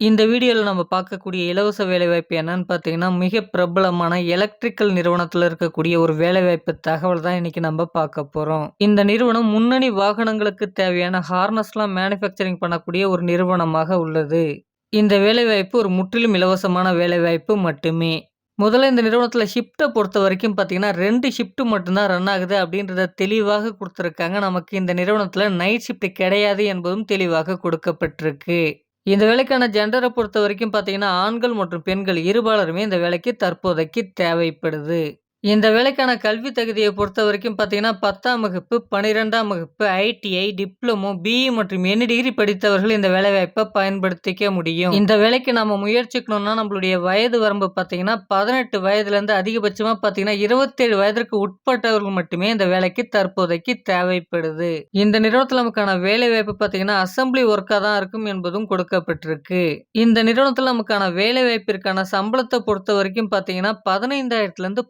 இந்த வீடியோவில் நம்ம பார்க்கக்கூடிய இலவச வேலைவாய்ப்பு என்னன்னு பார்த்தீங்கன்னா, மிக பிரபலமான எலக்ட்ரிக்கல் நிறுவனத்தில் இருக்கக்கூடிய ஒரு வேலைவாய்ப்பு தகவல் தான் இன்னைக்கு நம்ம பார்க்க போகிறோம் இந்த நிறுவனம் முன்னணி வாகனங்களுக்கு தேவையான ஹார்னஸ்லாம் மேனுஃபேக்சரிங் பண்ணக்கூடிய ஒரு நிறுவனமாக உள்ளது. இந்த வேலைவாய்ப்பு ஒரு முற்றிலும் இலவசமான வேலைவாய்ப்பு மட்டுமே. முதல்ல இந்த நிறுவனத்தில் ஷிஃப்ட்டை பொறுத்த வரைக்கும் பார்த்தீங்கன்னா, 2 ஷிஃப்ட் மட்டும் தான் ரன் ஆகுது அப்படின்றத தெளிவாக கொடுத்துருக்காங்க நமக்கு இந்த நிறுவனத்தில் நைட் ஷிஃப்ட் கிடையாது என்பதும் தெளிவாக கொடுக்கப்பட்டிருக்கு. இந்த வேலைக்கான ஜென்டரை பொறுத்த வரைக்கும் பார்த்தீங்கன்னா, ஆண்கள் மற்றும் பெண்கள் இருபாலருமே இந்த வேலைக்கு தற்போதைக்கு தேவைப்படுது. இந்த வேலைக்கான கல்வி தகுதியை பொறுத்த வரைக்கும் பார்த்தீங்கன்னா, 10ஆம் வகுப்பு, 12ஆம் வகுப்பு, ஐடிஐ, டிப்ளமோ, பிஇ மற்றும் என்ன டிகிரி படித்தவர்கள் இந்த வேலைவாய்ப்பை பயன்படுத்திக்க முடியும். இந்த வேலைக்கு நம்ம முயற்சிக்கணும்னா, நம்மளுடைய வயது வரம்பு பார்த்தீங்கன்னா, பதினெட்டு வயதுலேருந்து அதிகபட்சமாக பார்த்தீங்கன்னா, 27 வயதிற்கு உட்பட்டவர்கள் மட்டுமே இந்த வேலைக்கு தற்போதைக்கு தேவைப்படுது. இந்த நிறுவனத்தில் நமக்கான வேலைவாய்ப்பு பார்த்தீங்கன்னா, அசெம்பிளி ஒர்க்காக தான் இருக்கும் என்பதும் கொடுக்கப்பட்டிருக்கு. இந்த நிறுவனத்தில் நமக்கான வேலைவாய்ப்பிற்கான சம்பளத்தை பொறுத்த வரைக்கும் பார்த்தீங்கன்னா, 15,000லேருந்து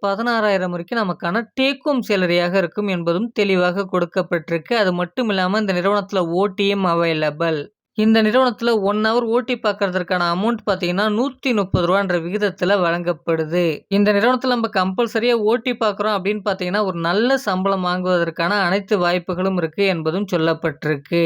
16,000 வரைக்கும் நமக்கான டேக் ஹோம் சேலரியாக இருக்கும் என்பதும் தெளிவாக கொடுக்கப்பட்டிருக்கு. அது மட்டும் இல்லாமல் இந்த நிறுவனத்தில் ஓடிஎம் அவைலபிள். இந்த நிறுவனத்தில் ஒன் ஹவர் ஓட்டி பார்க்கறதற்கான அமௌண்ட் பார்த்தீங்கன்னா, நூற்றி முப்பது ரூபான்ற விகிதத்தில் வழங்கப்படுது. இந்த நிறுவனத்தில் நம்ம கம்பல்சரியாக ஓட்டி பார்க்குறோம் அப்படின்னு பார்த்தீங்கன்னா, ஒரு நல்ல சம்பளம் வாங்குவதற்கான அனைத்து வாய்ப்புகளும் இருக்குது என்பதும் சொல்லப்பட்டிருக்கு.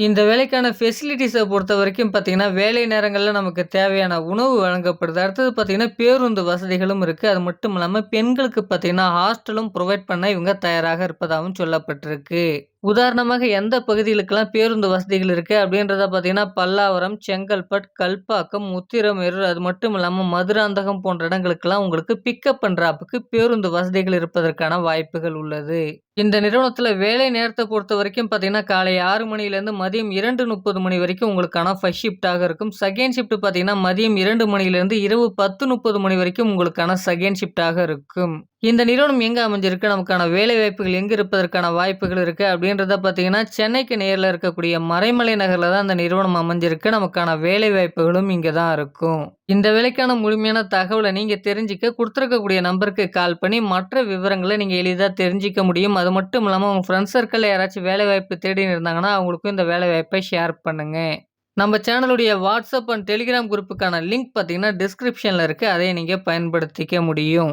இந்த வேலைக்கான ஃபெசிலிட்டிஸை பொறுத்த வரைக்கும் பார்த்தீங்கன்னா, வேலை நேரங்களில் நமக்கு தேவையான உணவு வழங்கப்படுது. அடுத்தது பார்த்திங்கன்னா பேருந்து வசதிகளும் இருக்குது அது மட்டும் இல்லாமல் பெண்களுக்கு பார்த்தீங்கன்னா, ஹாஸ்டலும் ப்ரொவைட் பண்ண இவங்க தயாராக இருப்பதாகவும் சொல்லப்பட்டிருக்கு. உதாரணமாக எந்த பகுதிகளுக்கெல்லாம் பேருந்து வசதிகள் இருக்குது அப்படின்றத பார்த்தீங்கன்னா, பல்லாவரம், செங்கல்பட், கல்பாக்கம், உத்திரமேரூர் அது மட்டும் இல்லாமல் மதுராந்தகம் போன்ற இடங்களுக்கெல்லாம் உங்களுக்கு பிக்கப் பண்ணுறாப்புக்கு பேருந்து வசதிகள் இருப்பதற்கான வாய்ப்புகள் உள்ளது. இந்த நிறுவனத்தில் வேலை நேரத்தை பொறுத்த வரைக்கும் பார்த்தீங்கன்னா, காலை ஆறு மணியிலேருந்து மதியம் 2:30 மணி வரைக்கும் உங்களுக்கான ஃபஸ்ட் ஷிஃப்ட்டாக இருக்கும். செகண்ட் ஷிஃப்ட் பார்த்தீங்கன்னா, மதியம் இரண்டு மணிலேருந்து இரவு 10:30 மணி வரைக்கும் உங்களுக்கான செகண்ட் ஷிஃப்ட்டாக இருக்கும். இந்த நிறுவனம் எங்கே அமைஞ்சிருக்கு? நமக்கான வேலைவாய்ப்புகள் எங்கே இருப்பதற்கான வாய்ப்புகள் இருக்குது அப்படின்றத பார்த்தீங்கன்னா, சென்னைக்கு நேரில் இருக்கக்கூடிய மறைமலை நகரில் தான் இந்த நிறுவனம் அமைஞ்சிருக்கு. நமக்கான வேலைவாய்ப்புகளும் இங்கே தான் இருக்கும். இந்த வேலைக்கான முழுமையான தகவலை நீங்கள் தெரிஞ்சுக்க கொடுத்துருக்கக்கூடிய நம்பருக்கு கால் பண்ணி மற்ற விவரங்களை நீங்கள் எளிதாக தெரிஞ்சுக்க முடியும். அது மட்டும் இல்லாமல் உங்கள் ஃப்ரெண்ட்ஸ் சர்க்கிளில் யாராச்சும் வேலை வாய்ப்பு தேடின்னு இருந்தாங்கன்னா, அவங்களுக்கும் இந்த வேலைவாய்ப்பை ஷேர் பண்ணுங்கள் நம்ம சேனலுடைய வாட்ஸ்அப் அண்ட் டெலிகிராம் குரூப்புக்கான லிங்க் பார்த்தீங்கன்னா, டிஸ்கிரிப்ஷனில் இருக்குது அதை நீங்கள் பயன்படுத்திக்க முடியும்.